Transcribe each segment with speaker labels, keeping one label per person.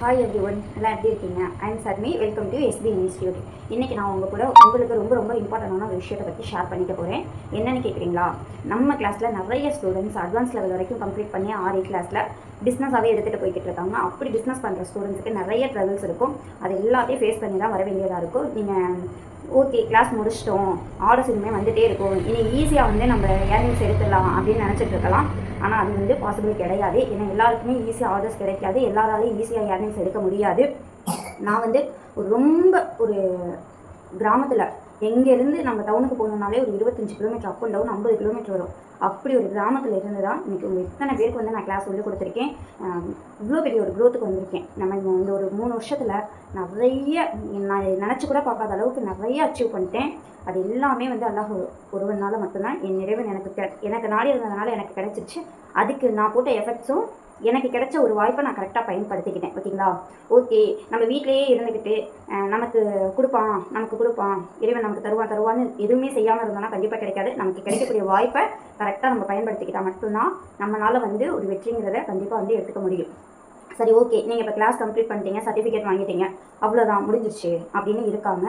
Speaker 1: Hi every one எல்லாம் எப்படி இருக்கீங்க? I'm Sharmi welcome to SP institute இன்றைக்கி நான் உங்கள் கூட உங்களுக்கு ரொம்ப ரொம்ப இம்பார்ட்டண்டான ஒரு விஷயத்தை பற்றி ஷேர் பண்ணிக்க போகிறேன் என்னென்னு கேட்குறீங்களா நம்ம கிளாஸில் நிறைய ஸ்டூடெண்ட்ஸ் அட்வான்ஸ் லெவல் வரைக்கும் கம்ப்ளீட் பண்ணி ஆரி கிளாஸில் பிஸ்னஸாகவே எடுத்துகிட்டு போய்கிட்டு இருக்காங்க. அப்படி பிஸ்னஸ் பண்ணுற ஸ்டூடெண்ட்ஸுக்கு நிறைய ட்ரபிள்ஸ் இருக்கும். அது எல்லாத்தையும் ஃபேஸ் பண்ணி தான் வர வேண்டியதாக இருக்கும். நீங்கள் ஓகே கிளாஸ் முடிச்சிட்டோம். ஆர்டர்ஸ் இனிமேல் வந்துகிட்டே இருக்கும். இனி ஈஸியாக வந்து நம்ம ஏர்னிங்ஸ் எடுத்துடலாம் அப்படின்னு நினச்சிட்டு இருக்கலாம். ஆனால் அது வந்து பாசிபிள் கிடையாது. ஏன்னா எல்லாருக்குமே ஈஸியாக ஆர்டர்ஸ் கிடைக்காது. எல்லாராலையும் ஈஸியாக ஏர்னிங்ஸ் எடுக்க முடியாது. நான் வந்து ஒரு ரொம்ப ஒரு கிராமத்தில் எங்கேருந்து நம்ம டவுனுக்கு போகணுன்னாலே ஒரு இருபத்தஞ்சி கிலோமீட்டர் அப் அண்ட் டவுன் ஐம்பது கிலோமீட்டர் வரும். அப்படி ஒரு கிராமத்தில் இருந்து தான் இன்றைக்கி உங்கள் இத்தனை பேருக்கு வந்து நான் கிளாஸ் சொல்லி கொடுத்துருக்கேன். இவ்வளோ பெரிய ஒரு க்ரோத்துக்கு வந்திருக்கேன். நம்ம இந்த ஒரு மூணு வருஷத்தில் நிறைய நான் நினச்சி கூட பார்க்காத அளவுக்கு நிறைய அச்சீவ் பண்ணிட்டேன். அது எல்லாமே வந்து அல்லாஹ் ஒருவனால் மட்டும்தான் என் நிறைவு எனக்கு கெ எனக்கு நாடி இருந்ததுனால எனக்கு கிடச்சிருச்சு. அதுக்கு நான் போட்ட எஃபெக்ட்ஸும் எனக்கு கிடைச்ச ஒரு வாய்ப்பை நான் கரெக்டாக பயன்படுத்திக்கிட்டேன் ஓகேங்களா ஓகே நம்ம வீட்லேயே இருந்துக்கிட்டு நமக்கு கொடுப்பான் நமக்கு கொடுப்பான் இறைவன் நமக்கு தருவான் தருவான்னு எதுவுமே செய்யாமல் இருந்தோம்னா கண்டிப்பாக கிடைக்காது. நமக்கு கிடைக்கக்கூடிய வாய்ப்பை கரெக்டாக நம்ம பயன்படுத்திக்கிட்டால் மட்டும்தான் நம்மளால் வந்து ஒரு வெற்றிங்கிறத கண்டிப்பாக வந்து எடுத்துக்க முடியும். சரி ஓகே நீங்கள் இப்போ கிளாஸ் கம்ப்ளீட் பண்ணிட்டீங்க சர்டிஃபிகேட் வாங்கிட்டீங்க அவ்வளோதான் முடிஞ்சிருச்சு அப்படின்னு இருக்காங்க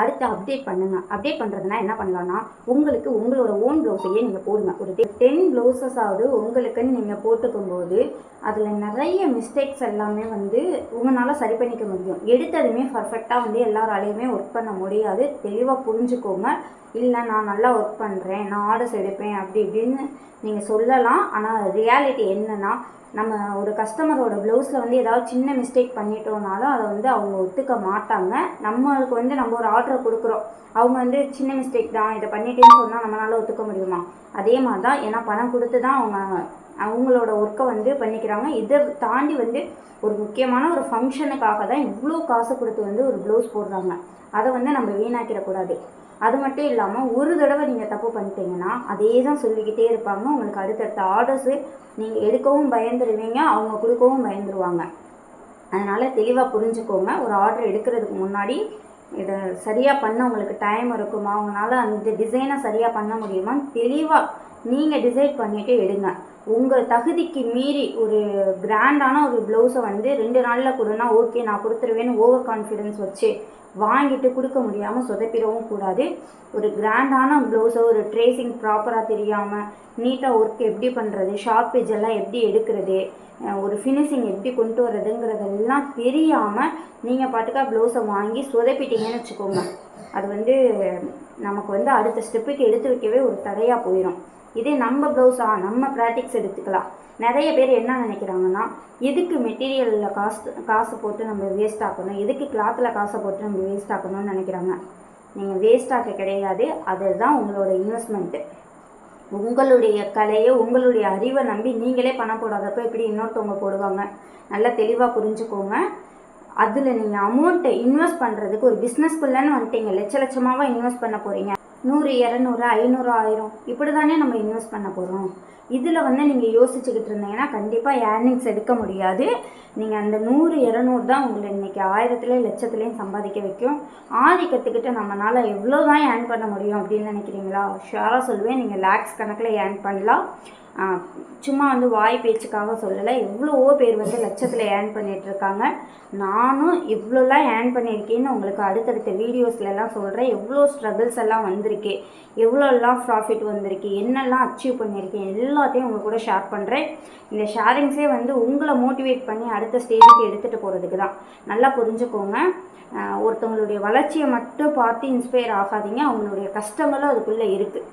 Speaker 1: அடுத்து அப்டேட் பண்ணுங்க. அப்டேட் பண்ணுறதுனா என்ன பண்ணலாம்னா உங்களுக்கு உங்களோட ஓன் ப்ளவுஸையே நீங்கள் போடுங்க. ஒரு டென் ப்ளவுசஸாவது ஆகுது உங்களுக்குன்னு நீங்கள் போட்டுக்கும்போது அதில் நிறைய மிஸ்டேக்ஸ் எல்லாமே வந்து உங்களால் சரி பண்ணிக்க முடியும். எடுத்ததுமே பர்ஃபெக்டாக வந்து எல்லாராலையுமே ஒர்க் பண்ண முடியாது. தெளிவாக புரிஞ்சுக்கோங்க. இல்லை நான் நல்லா ஒர்க் பண்ணுறேன் நான் ஆர்டர்ஸ் எடுப்பேன் அப்படி இப்படின்னு நீங்கள் சொல்லலாம். ஆனால் ரியாலிட்டி என்னன்னா நம்ம ஒரு கஸ்டமரோட ப்ளவுஸில் வந்து ஏதாவது சின்ன மிஸ்டேக் பண்ணிட்டோம்னாலும் அதை வந்து அவங்க ஒத்துக்க மாட்டாங்க. நம்மளுக்கு வந்து நம்ம ஒரு ஆர்டரை கொடுக்குறோம். அவங்க வந்து சின்ன மிஸ்டேக் தான் இதை பண்ணிட்டேன்னு சொன்னால் நம்மளால ஒத்துக்க முடியுமா? அதே மாதிரி தான் ஏன்னா பணம் கொடுத்து தான் அவங்க அவங்களோட ஒர்க்கை வந்து பண்ணிக்கிறாங்க. இதை தாண்டி வந்து ஒரு முக்கியமான ஒரு ஃபங்க்ஷனுக்காக தான் இவ்வளோ காசு கொடுத்து வந்து ஒரு ப்ளவுஸ் போடுறாங்க. அதை வந்து நம்ம வீணாக்கிடக்கூடாது அது மட்டும் இல்லாமல் ஒரு தடவை நீங்கள் தப்பு பண்ணிட்டீங்கன்னா அதே தான் சொல்லிக்கிட்டே இருப்பாங்க. உங்களுக்கு அடுத்தடுத்த ஆர்டர்ஸு நீங்கள் எடுக்கவும் பயந்துருவீங்க அவங்க கொடுக்கவும் பயந்துருவாங்க. அதனால் தெளிவாக புரிஞ்சுக்கோங்க. ஒரு ஆர்டர் எடுக்கிறதுக்கு முன்னாடி இதை சரியாக பண்ண உங்களுக்கு டைம் இருக்குமா? அவங்களால அந்த டிசைனை சரியாக பண்ண முடியுமா தெளிவாக நீங்கள் டிசைட் பண்ணிவிட்டு எடுங்க. உங்கள் தகுதிக்கு மீறி ஒரு கிராண்டான ஒரு ப்ளவுஸை வந்து ரெண்டு நாளில் கொடுனா ஓகே நான் கொடுத்துருவேன்னு ஓவர் கான்ஃபிடென்ஸ் வச்சு வாங்கிட்டு கொடுக்க முடியாமல் சொதப்பிடவும் கூடாது. ஒரு கிராண்டான ப்ளவுஸை ஒரு ட்ரேசிங் ப்ராப்பராக தெரியாமல் நீட்டாக ஒர்க் எப்படி பண்ணுறது ஷார்ட்டேஜ் எல்லாம் எப்படி எடுக்கிறது ஒரு ஃபினிஷிங் எப்படி கொண்டு வர்றதுங்கிறதெல்லாம் தெரியாமல் நீங்கள் பாட்டுக்கா ப்ளவுஸை வாங்கி சொதப்பிட்டீங்கன்னு வச்சுக்கோங்க. அது வந்து நமக்கு வந்து அடுத்த ஸ்டெப்புக்கு எடுத்து வைக்கவே ஒரு தடையாக போயிடும் இதே நம்ம ப்ளவுஸா நம்ம ப்ராக்டிக்ஸ் எடுத்துக்கலாம். நிறைய பேர் என்ன நினைக்கிறாங்கன்னா எதுக்கு மெட்டீரியலில் காசு காசு போட்டு நம்ம வேஸ்ட் ஆக்கணும்? எதுக்கு கிளாத்தில் காசை போட்டு நம்ம வேஸ்ட் ஆக்கணும்னு நினைக்கிறாங்க? நீங்கள் வேஸ்ட் ஆக்க கிடையாது. அதுதான் உங்களோட இன்வெஸ்ட்மெண்ட்டு உங்களுடைய கலையை உங்களுடைய அறிவை நம்பி நீங்களே பணம் போடாதப்ப எப்படி இன்னொருத்தவங்க போடுவாங்க. நல்லா தெளிவாக புரிஞ்சுக்கோங்க. அதில் நீங்கள் அமௌண்ட்டை இன்வெஸ்ட் பண்ணுறதுக்கு ஒரு பிஸ்னஸ்க்குள்ளேன்னு வந்துட்டீங்க. லட்ச லட்சமாக இன்வெஸ்ட் பண்ண போகிறீங்க நூறு இரநூறு ஐநூறு ஆயிரம். இப்படி தானே நம்ம இன்வெஸ்ட் பண்ண போகிறோம் இதில் வந்து நீங்கள் யோசிச்சுக்கிட்டு இருந்தீங்கன்னா கண்டிப்பாக ஏர்னிங்ஸ் எடுக்க முடியாது. நீங்கள் அந்த நூறு இரநூறு தான் உங்களை இன்றைக்கி ஆயிரத்துலேயும் லட்சத்துலேயும் சம்பாதிக்க வைக்கும். ஆதி கற்றுக்கிட்டு நம்மளால் எவ்வளோ தான் ஏர்ன் பண்ண முடியும் அப்படின்னு நினைக்கிறீங்களா? ஷுவராக சொல்லுவேன். நீங்கள் லேக்ஸ் கணக்கில் ஏர்ன் பண்ணலாம். சும்மா வந்து வாய் பேச்சுக்காக சொல்லலை. எவ்வளவோ பேர் வந்து லட்சத்தில் ஏர்ன் பண்ணிட்டு இருக்காங்க. நானும் இவ்வளோலாம் ஏர்ன் பண்ணியிருக்கேன்னு உங்களுக்கு அடுத்தடுத்த வீடியோஸ்லலாம் சொல்கிறேன் எவ்வளோ ஸ்ட்ரகிள்ஸ் எல்லாம் வந்திருக்கேன் எவ்வளோலாம் ப்ராஃபிட் வந்திருக்கு. என்னெல்லாம் அச்சீவ் பண்ணியிருக்கேன் எல்லாத்தையும் உங்கள் கூட ஷேர் பண்ணுறேன் இந்த ஷேரிங்ஸே வந்து உங்களை மோட்டிவேட் பண்ணி அடுத்த ஸ்டேஜுக்கு எடுத்துகிட்டு போகிறதுக்கு தான். நல்லா புரிஞ்சுக்கோங்க. ஒருத்தவங்களுடைய வளர்ச்சியை மட்டும் பார்த்து இன்ஸ்பயர் ஆகாதீங்க. அவங்களுடைய கஷ்டங்களும் அதுக்குள்ளே இருக்குது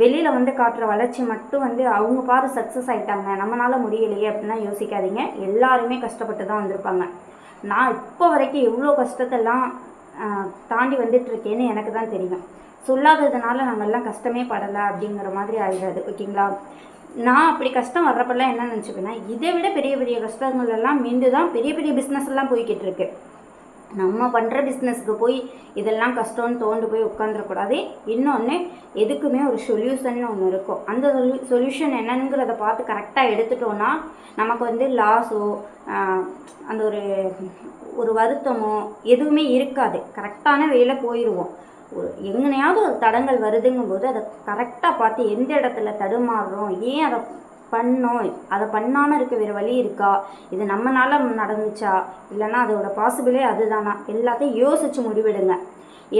Speaker 1: வெளியில் வந்து காட்டுற வளர்ச்சி மட்டும் வந்து அவங்க பாரு சக்ஸஸ் ஆகிட்டாங்க நம்மளால் முடியலையே அப்படின்லாம் யோசிக்காதீங்க. எல்லாருமே கஷ்டப்பட்டு தான் வந்திருப்பாங்க. நான் இப்போ வரைக்கும் எவ்வளோ கஷ்டத்தெல்லாம் தாண்டி வந்துட்டுருக்கேன்னு எனக்கு தான் தெரியும். சொல்லாததுனால நாங்கள்லாம் கஷ்டமே படலை அப்படிங்கிற மாதிரி ஆகிடாது ஓகேங்களா? நான் அப்படி கஷ்டம் வர்றப்பெல்லாம் என்ன நினச்சிப்பேன்னா இதை விட பெரிய பெரிய கஷ்டங்கள் எல்லாம் மீண்டு தான் பெரிய பெரிய பிஸ்னஸ் எல்லாம் போய்கிட்டு இருக்கு நம்ம பண்ணுற பிஸ்னஸ்க்கு போய் இதெல்லாம் கஷ்டம்னு தோண்டு போய் உட்காந்துடக்கூடாது இன்னொன்று எதுக்குமே ஒரு சொல்யூஷன் ஒன்று இருக்கும். அந்த சொல்யூ சொல்யூஷன் என்னங்கிறத பார்த்து கரெக்டாக எடுத்துட்டோன்னா நமக்கு வந்து லாஸோ அந்த ஒரு ஒரு வருத்தமோ எதுவுமே இருக்காது. கரெக்டான வேலை போயிடுவோம் ஒரு எங்கனையாவது ஒரு தடங்கள் வருதுங்கும்போது அதை கரெக்டாக பார்த்து எந்த இடத்துல தடுமாறுறோம் ஏன் அதை பண்ணோம் அதை பண்ணாமல் இருக்க வேறு வழி இருக்கா? இது நம்மனால நடந்துச்சா? இல்லைன்னா அதோட பாசிபிளே அதுதானா? எல்லாத்தையும் யோசிச்சு முடிவெடுங்க.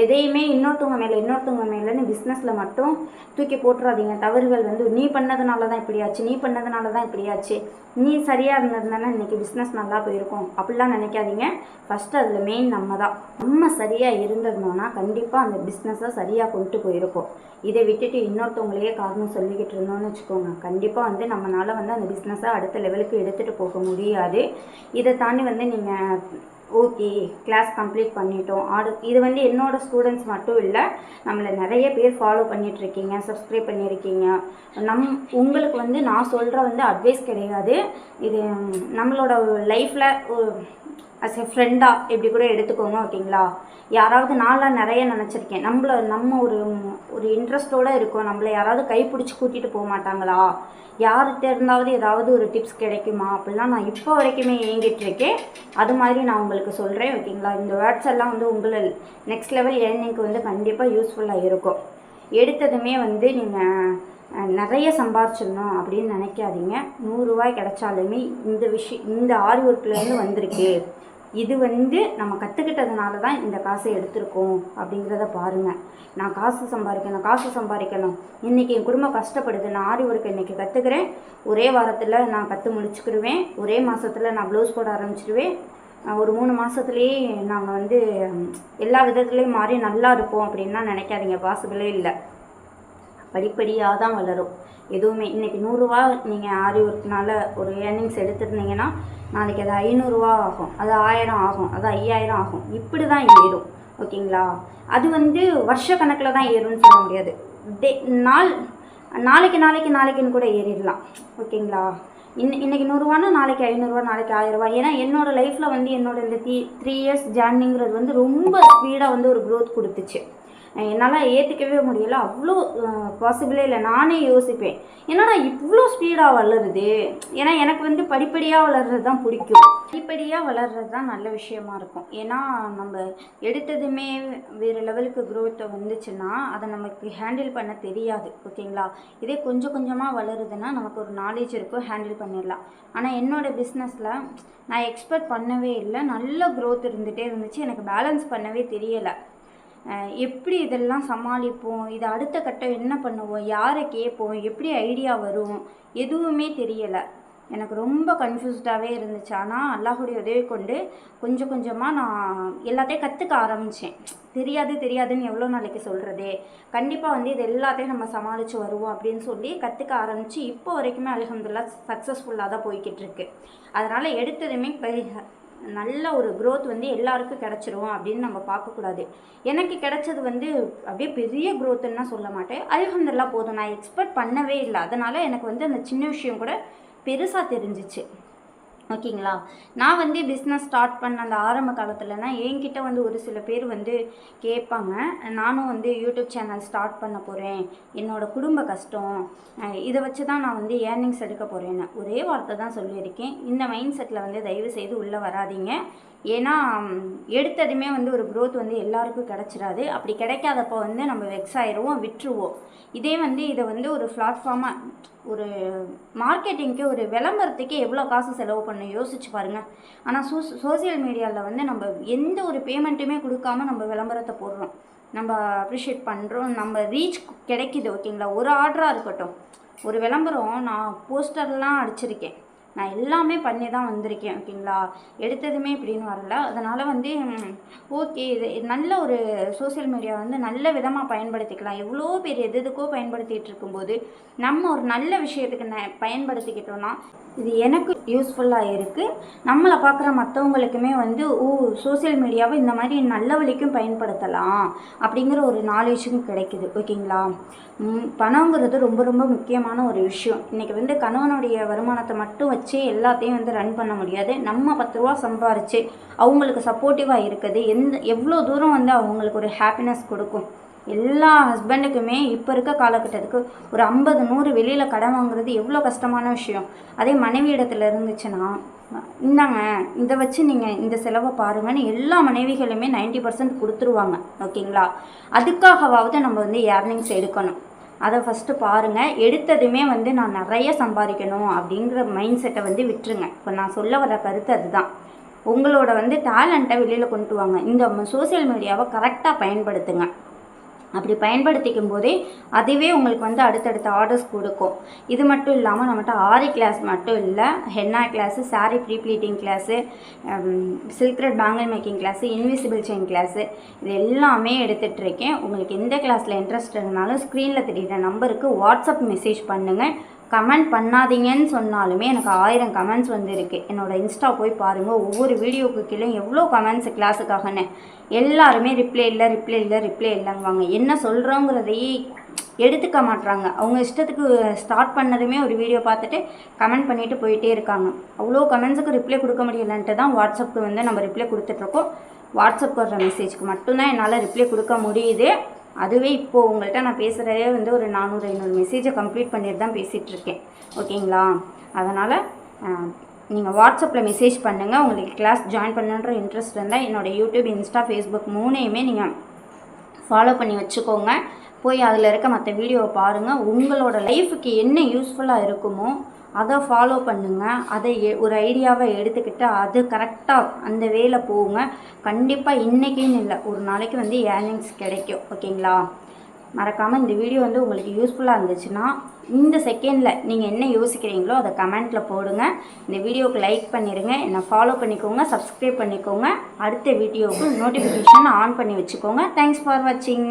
Speaker 1: எதையுமே இன்னொருத்தவங்க மேலே இன்னொருத்தவங்க மேலேன்னு பிஸ்னஸில் மட்டும் தூக்கி போட்டுறாதீங்க. தவறுகள் வந்து நீ பண்ணதுனால தான் இப்படியாச்சு நீ பண்ணதுனால தான் இப்படியாச்சு நீ சரியாக இருந்ததுனால இன்னைக்கு பிஸ்னஸ் நல்லா போயிருக்கும். அப்படிலாம் நினைக்காதீங்க. ஃபஸ்ட்டு அதில் மெயின் நம்ம தான் நம்ம சரியாக இருந்திருந்தோம்னா கண்டிப்பாக அந்த பிஸ்னஸை சரியாக கொண்டு போயிருக்கோம். இதை விட்டுட்டு இன்னொருத்தவங்களையே காரணம் சொல்லிக்கிட்டு இருந்தோம்னு வச்சுக்கோங்க. கண்டிப்பாக வந்து நம்மளால் வந்து அந்த பிஸ்னஸை அடுத்த லெவலுக்கு எடுத்துகிட்டு போக முடியாது. இதை தாண்டி வந்து நீங்கள் ஓகே கிளாஸ் கம்ப்ளீட் பண்ணிட்டோம். ஆடு இது வந்து என்னோட ஸ்டூடெண்ட்ஸ் மட்டும் இல்லை நம்மளை நிறைய பேர் ஃபாலோ பண்ணிகிட்ருக்கீங்க சப்ஸ்கிரைப் பண்ணியிருக்கீங்க நம் உங்களுக்கு வந்து நான் சொல்கிற வந்து அட்வைஸ் கிடையாது. இது நம்மளோட லைஃப்பில் அஸ் எ ஃப்ரெண்டாக இப்படி கூட எடுத்துக்கோங்க ஓகேங்களா? யாராவது நான்லாம் நிறைய நினச்சிருக்கேன். நம்மள நம்ம ஒரு ஒரு இன்ட்ரெஸ்ட்டோடு இருக்கோம். நம்மளை யாராவது கைப்பிடிச்சி கூட்டிகிட்டு போக மாட்டாங்களா? யார்கிட்ட இருந்தாவது ஏதாவது ஒரு டிப்ஸ் கிடைக்குமா? அப்படிலாம் நான் இப்போ வரைக்குமே ஏங்கிட்டுருக்கேன் அது மாதிரி நான் உங்களுக்கு சொல்கிறேன் ஓகேங்களா? இந்த வேர்ட்ஸ் எல்லாம் வந்து உங்களை நெக்ஸ்ட் லெவல் ஏர்னிங்க்கு வந்து கண்டிப்பாக யூஸ்ஃபுல்லாக இருக்கும். எடுத்ததுமே வந்து நீங்கள் நிறைய சம்பாரிச்சிடணும் அப்படின்னு நினைக்காதீங்க. நூறுரூவாய் கிடைச்சாலுமே இந்த விஷயம் இந்த ஆரி ஒர்க்லேருந்து வந்திருக்கு. இது வந்து நம்ம கற்றுக்கிட்டதுனால தான் இந்த காசை எடுத்திருக்கோம் அப்படிங்கிறத பாருங்கள் நான் காசு சம்பாதிக்கணும் காசு சம்பாதிக்கணும் இன்றைக்கி என் குடும்பம் கஷ்டப்படுது நான் ஆரி ஒர்க் இன்றைக்கி கற்றுக்கிறேன் ஒரே வாரத்தில் நான் கற்று முடிச்சுக்கிடுவேன். ஒரே மாதத்தில் நான் ப்ளவுஸ் போட ஆரம்பிச்சிடுவேன் ஒரு மூணு மாதத்துலேயே நாங்கள் வந்து எல்லா விதத்துலேயும் மாறி நல்லா இருப்போம் அப்படின்லாம் நினைக்காதீங்க. பாசிபிளே இல்லை. படிப்படியாக தான் வளரும். எதுவுமே இன்றைக்கி நூறுரூவா நீங்கள் ஆரி ஒர்க்னால ஒரு ஏர்னிங்ஸ் எடுத்திருந்தீங்கன்னா நாளைக்கு அது ஐநூறுரூவா ஆகும். அது ஆயிரம் ஆகும். அது ஐயாயிரம் ஆகும். இப்படி தான் ஏறும். ஓகேங்களா? அது வந்து வருஷ கணக்கில் தான் ஏறும்னு சொல்ல முடியாது. டே நாள் நாளைக்கு நாளைக்கு நாளைக்குன்னு கூட ஏறிடலாம். ஓகேங்களா? இன் இன்னைக்கு நூறுரூவானா நாளைக்கு ஐநூறுரூவா நாளைக்கு ஆயிரரூவா ஏன்னா என்னோடய லைஃப்பில் வந்து என்னோட இந்த த்ரீ த்ரீ இயர்ஸ் ஜேர்னிங்கிறது வந்து ரொம்ப ஸ்பீடாக வந்து ஒரு க்ரோத் கொடுத்துச்சு. என்னால் ஏற்றுக்கவே முடியல. அவ்வளோ பாசிபிளே இல்லை. நானே யோசிப்பேன். என்னடா இவ்வளோ ஸ்பீடாக வளருது? ஏன்னா எனக்கு வந்து படிப்படியாக வளர்றது தான் பிடிக்கும். படிப்படியாக வளர்றது தான் நல்ல விஷயமா இருக்கும். ஏன்னா நம்ம எடுத்ததுமே வேறு லெவலுக்கு க்ரோத்தை வந்துச்சுன்னா அதை நமக்கு ஹேண்டில் பண்ண தெரியாது. ஓகேங்களா? இதே கொஞ்சம் கொஞ்சமாக வளருதுன்னா நமக்கு ஒரு நாலேஜ் இருக்கும் ஹேண்டில் பண்ணிடலாம். ஆனால் என்னோட பிஸ்னஸில் நான் எக்ஸ்பெக்ட் பண்ணவே இல்லை. நல்ல க்ரோத் இருந்துகிட்டே இருந்துச்சு. எனக்கு பேலன்ஸ் பண்ணவே தெரியலை. எப்படி இதெல்லாம் சமாளிப்போம்? இது அடுத்த கட்டம் என்ன பண்ணுவோம்? யாரை கேட்போம்? எப்படி ஐடியா வரும்? எதுவுமே தெரியலை. எனக்கு ரொம்ப கன்ஃபியூஸ்டாகவே இருந்துச்சு. ஆனால் அல்லாஹுடைய உதவி கொண்டு கொஞ்சம் கொஞ்சமாக நான் எல்லாத்தையும் கற்றுக்க ஆரம்பித்தேன் தெரியாது தெரியாதுன்னு எவ்வளோ நாளைக்கு சொல்கிறது கண்டிப்பாக வந்து இது எல்லாத்தையும் நம்ம சமாளித்து வருவோம் அப்படின்னு சொல்லி கற்றுக்க ஆரம்பித்து இப்போ வரைக்குமே அலகம்துல்லா சக்ஸஸ்ஃபுல்லாக தான் போய்கிட்டு இருக்கு. அதனால் எடுத்ததுமே பெரிய நல்ல ஒரு க்ரோத் வந்து எல்லாருக்கும் கிடச்சிரும் அப்படின்னு நம்ம பார்க்கக்கூடாது. எனக்கு கிடைச்சது வந்து அப்படியே பெரிய க்ரோத்துன்னா சொல்ல மாட்டேன். அல்ஹம்துலில்லாஹ் போதும். நான் எக்ஸ்பெக்ட் பண்ணவே இல்லை. அதனால் எனக்கு வந்து அந்த சின்ன விஷயம் கூட பெருசாக தெரிஞ்சிச்சு. ஓகேங்களா? நான் வந்து பிஸ்னஸ் ஸ்டார்ட் பண்ண அந்த ஆரம்ப காலத்துலனா என்கிட்ட வந்து ஒரு சில பேர் வந்து கேட்பாங்க. நானும் வந்து யூடியூப் சேனல் ஸ்டார்ட் பண்ண போகிறேன் என்னோடய குடும்ப கஷ்டம். இதை வச்சு தான் நான் வந்து ஏர்னிங்ஸ் எடுக்க போகிறேன்னு ஒரே வார்த்தை தான் சொல்லியிருக்கேன். இந்த மைண்ட் செட்டில் வந்து தயவு செய்து உள்ளே வராதீங்க. ஏன்னா எடுத்ததுமே வந்து ஒரு க்ரோத் வந்து எல்லாருக்கும் கிடச்சிடாது அப்படி கிடைக்காதப்போ வந்து நம்ம வெக்ஸ் ஆயிடுவோம் விட்டுருவோம். இதே வந்து இதை வந்து ஒரு பிளாட்ஃபார்மாக ஒரு மார்க்கெட்டிங்க்கு ஒரு விளம்பரத்துக்கே எவ்வளோ காசு செலவு பண்ண யோசிச்சு பாருங்கள் ஆனால் சோ சோசியல் மீடியாவில் வந்து நம்ம எந்த ஒரு பேமெண்ட்டுமே கொடுக்காம நம்ம விளம்பரத்தை போடுறோம். நம்ம அப்ரிஷியேட் பண்ணுறோம் நம்ம ரீச் கிடைக்குது ஓகேங்களா ஒரு ஆர்டராக இருக்கட்டும். ஒரு விளம்பரம் நான் போஸ்டர்லாம் அடிச்சிருக்கேன். நான் எல்லாமே பண்ணி தான் வந்திருக்கேன் ஓகேங்களா? எடுத்ததுமே இப்படின்னு வரல. அதனால் வந்து ஓகே இது நல்ல ஒரு சோஷியல் மீடியா வந்து நல்ல விதமாக பயன்படுத்திக்கலாம். எவ்வளோ பேர் எது எதுக்கோ பயன்படுத்திகிட்டு இருக்கும்போது நம்ம ஒரு நல்ல விஷயத்துக்கு ந பயன்படுத்திக்கிட்டோன்னா இது எனக்கு யூஸ்ஃபுல்லாக இருக்குது நம்மளை பார்க்குற மற்றவங்களுக்குமே வந்து ஓ சோஷியல் மீடியாவை இந்த மாதிரி நல்ல வழிக்கும் பயன்படுத்தலாம். அப்படிங்கிற ஒரு நாலேஜும் கிடைக்குது ஓகேங்களா? பணங்கிறது ரொம்ப ரொம்ப முக்கியமான ஒரு விஷயம். இன்றைக்கி வந்து கணவனுடைய வருமானத்தை மட்டும் வச்சு எல்லாத்தையும் வந்து ரன் பண்ண முடியாது. நம்ம பத்து ரூபா சம்பாரித்து அவங்களுக்கு சப்போர்ட்டிவாக இருக்குது. எந்த எவ்வளோ தூரம் வந்து அவங்களுக்கு ஒரு ஹாப்பினஸ் கொடுக்கும்? எல்லா ஹஸ்பண்டுக்குமே இப்போ இருக்க காலகட்டத்துக்கு ஒரு ஐம்பது நூறு வெளியில் கடன் வாங்குறது எவ்வளோ கஷ்டமான விஷயம். அதே மனைவி இடத்துல இருந்துச்சுன்னா இந்தாங்க இதை வச்சு நீங்கள் இந்த செலவை பாருங்கன்னு எல்லா மனைவிகளுமே 90% பர்சன்ட் கொடுத்துருவாங்க. ஓகேங்களா? அதுக்காகவாவது நம்ம வந்து ஏர்னிங்ஸ் எடுக்கணும். அதை ஃபஸ்ட்டு பாருங்கள் எடுத்ததுமே வந்து நான் நிறைய சம்பாதிக்கணும் அப்படிங்கிற மைண்ட் செட்டை வந்து விட்டுருங்க. இப்போ நான் சொல்ல வர கருத்து அதுதான். உங்களோட வந்து டேலண்ட்டை வெளியில் கொண்டு வாங்க. இந்த சோஷியல் மீடியாவை கரெக்டாக பயன்படுத்துங்க. அப்படி பயன்படுத்திக்கும் போதே அதுவே உங்களுக்கு வந்து அடுத்தடுத்த ஆர்டர்ஸ் கொடுக்கும். இது மட்டும் இல்லாமல் நம்மகிட்ட ஆரி கிளாஸ் மட்டும் இல்லை henna class sari pre pleating class silk thread bangle making class invisible chain class இது எல்லாமே எடுத்துகிட்டு இருக்கேன். உங்களுக்கு எந்த கிளாஸில் இன்ட்ரெஸ்ட் இருந்தாலும் ஸ்க்ரீனில் தெரியுற நம்பருக்கு வாட்ஸ்அப் மெசேஜ் பண்ணுங்கள் கமெண்ட் பண்ணாதீங்கன்னு சொன்னாலுமே எனக்கு ஆயிரம் கமெண்ட்ஸ் வந்துருக்கு. என்னோடய இன்ஸ்டா போய் பாருங்கள் ஒவ்வொரு வீடியோக்கு கீழே எவ்வளோ கமெண்ட்ஸ் கிளாஸுக்காகன்னு எல்லாருமே ரிப்ளை இல்லை ரிப்ளை இல்லை ரிப்ளை இல்லைங்குவாங்க என்ன சொல்கிறோங்கிறதையே எடுத்துக்க மாட்றாங்க. அவங்க இஷ்டத்துக்கு ஸ்டார்ட் பண்ணதுமே ஒரு வீடியோ பார்த்துட்டு கமெண்ட் பண்ணிவிட்டு போயிட்டே இருக்காங்க. அவ்வளோ கமெண்ட்ஸுக்கு ரிப்ளை கொடுக்க முடியலன்ட்டு தான் வாட்ஸ்அப்புக்கு வந்து நம்ம ரிப்ளை கொடுத்துட்ருக்கோம் வாட்ஸ்அப் வர்ற மெசேஜ்க்கு மட்டும்தான் என்னால் ரிப்ளை கொடுக்க முடியுது. அதுவே இப்போது உங்கள்கிட்ட நான் பேசுகிறதே வந்து ஒரு நானூறு ஐநூறு மெசேஜை கம்ப்ளீட் பண்ணிட்டு தான் பேசிகிட்ருக்கேன் ஓகேங்களா? அதனால் நீங்கள் வாட்ஸ்அப்பில் மெசேஜ் பண்ணுங்கள் உங்களுக்கு கிளாஸ் ஜாயின் பண்ணுன்ற இன்ட்ரெஸ்ட் இருந்தால் என்னோடய யூடியூப் இன்ஸ்டா ஃபேஸ்புக் மூணையுமே நீங்கள் ஃபாலோ பண்ணி வச்சுக்கோங்க. போய் அதில் இருக்க மற்ற வீடியோவை பாருங்கள் உங்களோட லைஃபுக்கு என்ன யூஸ்ஃபுல்லாக இருக்குமோ அதை ஃபாலோ பண்ணுங்கள் அதை எ- ஒரு ஐடியாவை எடுத்துக்கிட்டு அது கரெக்டாக அந்த வேலை போங்க கண்டிப்பாக இன்றைக்கின்னு இல்லை ஒரு நாளைக்கு வந்து ஏர்னிங்ஸ் கிடைக்கும். ஓகேங்களா? மறக்காமல் இந்த வீடியோ வந்து உங்களுக்கு யூஸ்ஃபுல்லாக இருந்துச்சுன்னா இந்த செகண்டில் நீங்கள் என்ன யோசிக்கிறீங்களோ அதை கமெண்ட்டில் போடுங்க. இந்த வீடியோவுக்கு லைக் பண்ணிடுங்க என்னை ஃபாலோ பண்ணிக்கோங்க சப்ஸ்கிரைப் பண்ணிக்கோங்க. அடுத்த வீடியோவுக்கு நோட்டிஃபிகேஷன் ஆன் பண்ணி வச்சுக்கோங்க. தேங்க்ஸ் ஃபார் வாட்சிங்